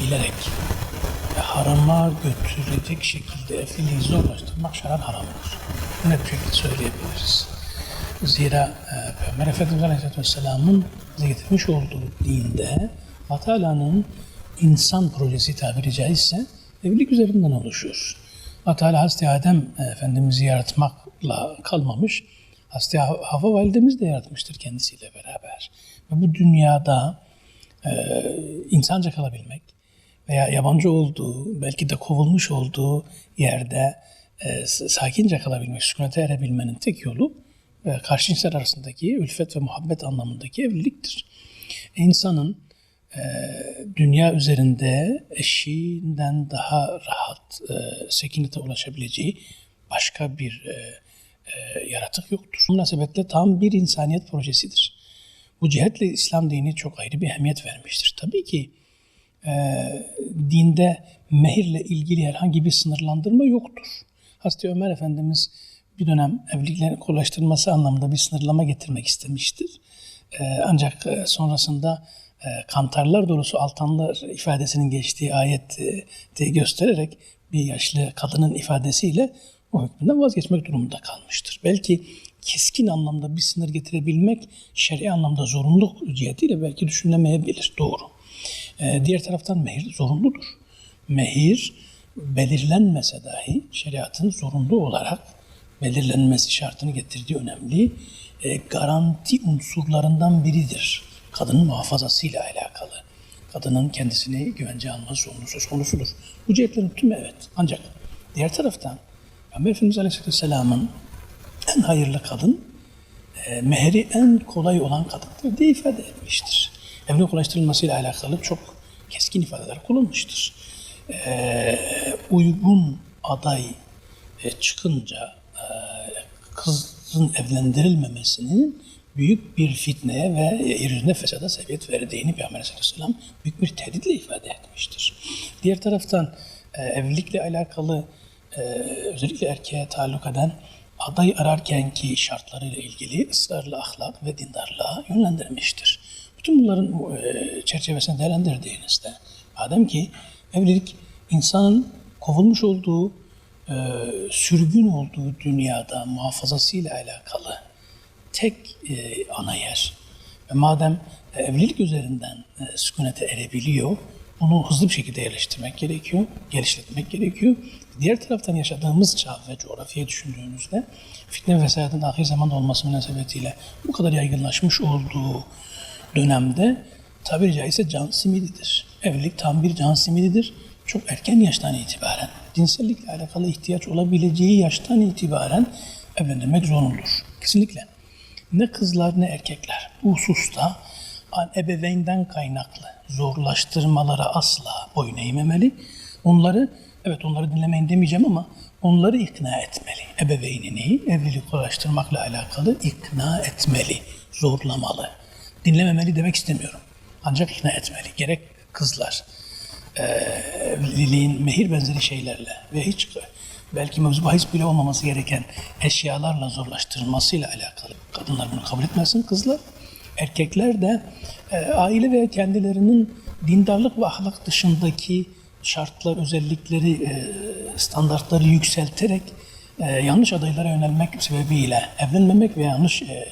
bilerek ve harama götürecek şekilde evliliği zorlaştırmak şaran haram olur. Bunu hep söyleyebiliriz. Zira e, Peygamber Efendimiz Aleyhisselatü Vesselam'ın getirmiş olduğu dinde Allah insan projesi tabiri caizse evlilik üzerinden oluşuyor. Allah Teala Hazreti Adem e, Efendimiz'i yaratmakla kalmamış. Hazreti Hav- Havva validemiz de yaratmıştır kendisiyle beraber. Ve bu dünyada e, insanca kalabilmek veya yabancı olduğu, belki de kovulmuş olduğu yerde e, sakince kalabilmek, sükunete erebilmenin tek yolu e, karşı cinsler arasındaki ülfet ve muhabbet anlamındaki evliliktir. İnsanın e, dünya üzerinde eşiğinden daha rahat e, sekinete ulaşabileceği başka bir e, e, yaratık yoktur. Bu münasebetle tam bir insaniyet projesidir. Bu cihetle İslam dini çok ayrı bir ehemmiyet vermiştir. Tabii ki e, dinde mehirle ilgili herhangi bir sınırlandırma yoktur. Hazreti Ömer Efendimiz bir dönem evliliklerin kolaylaştırılması anlamında bir sınırlama getirmek istemiştir. E, ancak sonrasında e, kantarlar dolusu altanlar ifadesinin geçtiği ayeti göstererek bir yaşlı kadının ifadesiyle o hükmünden vazgeçmek durumunda kalmıştır. Belki keskin anlamda bir sınır getirebilmek şer'i anlamda zorunluluk cihetiyle belki düşünülemeyebilir. Doğru. Ee, diğer taraftan mehir zorunludur. Mehir belirlenmese dahi şeriatın zorunlu olarak belirlenmesi şartını getirdiği önemli e, garanti unsurlarından biridir. Kadının muhafazasıyla alakalı. Kadının kendisini güvence alması zorunlu söz konusudur. Bu cihetlerin tümü evet. Ancak diğer taraftan Peygamber Efendimiz Aleyhisselatü Vesselam'ın en hayırlı kadın e, mehri en kolay olan kadındır diye ifade etmiştir. Evlilik kolaylaştırılmasıyla alakalı çok keskin ifadeler kullanmıştır. E, uygun aday e, çıkınca e, kızın evlendirilmemesinin büyük bir fitneye ve yerine fesada sebebiyet verdiğini Peygamber Aleyhisselam büyük bir tehditle ifade etmiştir. Diğer taraftan e, evlilikle alakalı özellikle erkeğe taalluk eden aday ararken ki şartlarıyla ilgili ısrarlı ahlak ve dindarlığa yönlendirmiştir. Bütün bunların e, çerçevesini değerlendirdiğinizde madem ki evlilik insanın kovulmuş olduğu, e, sürgün olduğu dünyada muhafazasıyla alakalı tek e, ana yer. Ve madem evlilik üzerinden e, sükunete erebiliyor, bunu hızlı bir şekilde yerleştirmek gerekiyor, geliştirmek gerekiyor. Diğer taraftan yaşadığımız çağ ve coğrafyayı düşündüğünüzde fitne ve fesadın ahir zamanda olması münasebetiyle bu kadar yaygınlaşmış olduğu dönemde tabiri caizse can simididir. Evlilik tam bir can simididir. Çok erken yaştan itibaren, cinsellikle alakalı ihtiyaç olabileceği yaştan itibaren evlendirmek zorunludur. Kesinlikle. Ne kızlar ne erkekler bu hususta ebeveynden kaynaklı zorlaştırmalara asla boyun eğmemeli. Onları, evet onları dinlemeyin demeyeceğim ama onları ikna etmeli. Ebeveynini evlilik kolaylaştırmakla alakalı ikna etmeli, zorlamalı. Dinlememeli demek istemiyorum. Ancak ikna etmeli. Gerek kızlar, evliliğin mehir benzeri şeylerle ve hiç belki mevzu bahis bile olmaması gereken eşyalarla zorlaştırılmasıyla alakalı. Kadınlar bunu kabul etmesin, kızlar. Erkekler de e, aile ve kendilerinin dindarlık ve ahlak dışındaki şartlar, özellikleri, e, standartları yükselterek e, yanlış adaylara yönelmek sebebiyle evlenmemek ve yanlış e, e,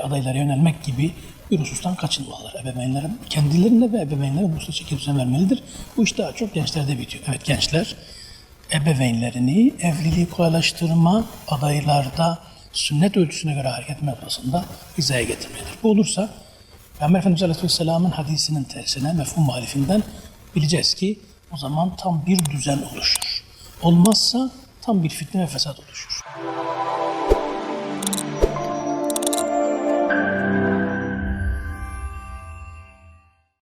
adaylara yönelmek gibi bir husustan kaçınmalılar. Ebeveynlere, kendilerine ve ebeveynlere bu hususta çeki düzen vermelidir. Bu iş daha çok gençlerde bitiyor. Evet gençler ebeveynlerini evliliği kolaylaştırma adaylarda sünnet ölçüsüne göre hareket noktasında hizaya getirmelidir. Bu olursa Peygamber Efendimiz Aleyhisselam'ın hadisinin tersine mefhum muhalifinden bileceğiz ki o zaman tam bir düzen oluşur. Olmazsa tam bir fitne ve fesat oluşur.